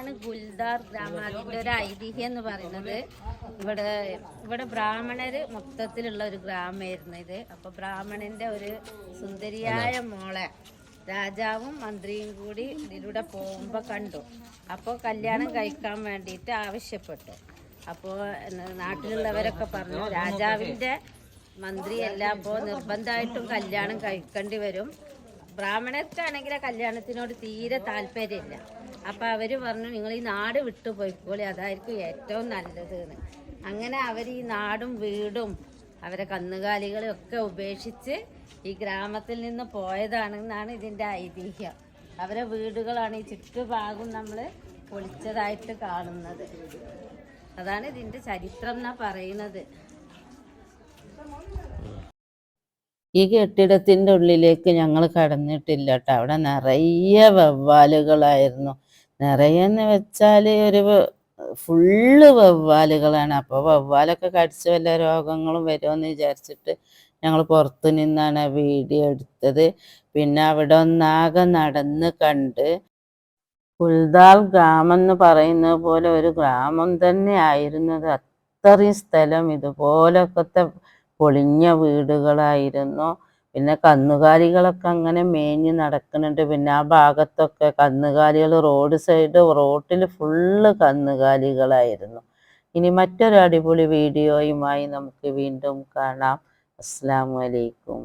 ആണ് ഗുൽദാർ ഗ്രാമത്തിന്റെ ഒരു ഐതിഹ്യം എന്ന് പറയുന്നത്. ഇവിടെ ഇവിടെ ബ്രാഹ്മണര് മൊത്തത്തിലുള്ള ഒരു ഗ്രാമമായിരുന്നു ഇത്. അപ്പൊ ബ്രാഹ്മണന്റെ ഒരു സുന്ദരിയായ മോളെ രാജാവും മന്ത്രിയും കൂടി ഇതിലൂടെ പോകുമ്പോ കണ്ടു. അപ്പോൾ കല്യാണം കഴിക്കാൻ വേണ്ടിയിട്ട് ആവശ്യപ്പെട്ടു. അപ്പോൾ നാട്ടിലുള്ളവരൊക്കെ പറഞ്ഞു രാജാവിന്റെ മന്ത്രിയല്ല അപ്പോൾ നിർബന്ധമായിട്ടും കല്യാണം കഴിക്കേണ്ടി വരും. ബ്രാഹ്മണർക്കാണെങ്കിൽ ആ കല്യാണത്തിനോട് തീരെ താല്പര്യമില്ല. അപ്പൊ അവർ പറഞ്ഞു നിങ്ങൾ ഈ നാട് വിട്ടു പോയിക്കോളി അതായിരിക്കും ഏറ്റവും നല്ലത് എന്ന് അങ്ങനെ അവർ ഈ നാടും വീടും അവരെ കന്നുകാലികളും ഒക്കെ ഉപേക്ഷിച്ച് ഈ ഗ്രാമത്തിൽ നിന്ന് പോയതാണെന്നാണ് ഇതിന്റെ ഐതിഹ്യം. അവരെ വീടുകളാണ് ഈ ചുറ്റുഭാഗം നമ്മൾ പൊളിച്ചതായിട്ട് കാണുന്നത്. അതാണ് ഇതിന്റെ ചരിത്രം എന്നാ പറയുന്നത്. ഈ കെട്ടിടത്തിന്റെ ഉള്ളിലേക്ക് ഞങ്ങൾ കടന്നിട്ടില്ല കേട്ടോ അവിടെ നിറയെ വവ്വാലുകളായിരുന്നു. നിറയെ എന്ന് വെച്ചാൽ ഒരു ഫുള്ള് വവ്വാലുകളാണ്. അപ്പോൾ വവ്വാലൊക്കെ കടിച്ച് വല്ല രോഗങ്ങളും വരുമെന്ന് വിചാരിച്ചിട്ട് ഞങ്ങൾ പുറത്തു നിന്നാണ് വീഡിയോ എടുത്തത്. പിന്നെ അവിടെ ഒന്നാകെ നടന്ന് കണ്ട് പുൽദാൽ ഗ്രാമം എന്ന് പറയുന്ന പോലെ ഒരു ഗ്രാമം തന്നെ ആയിരുന്നത്. അത്രയും സ്ഥലം ഇതുപോലൊക്കത്തെ പൊളിഞ്ഞ വീടുകളായിരുന്നു. പിന്നെ കന്നുകാലികളൊക്കെ അങ്ങനെ മേഞ്ഞ് നടക്കുന്നുണ്ട്. പിന്നെ ആ ഭാഗത്തൊക്കെ കന്നുകാലികൾ റോഡ് സൈഡ് റോട്ടിൽ ഫുള്ള് കന്നുകാലികളായിരുന്നു. ഇനി മറ്റൊരു അടിപൊളി വീഡിയോയുമായി നമുക്ക് വീണ്ടും കാണാം. അസ്സാം വലൈക്കും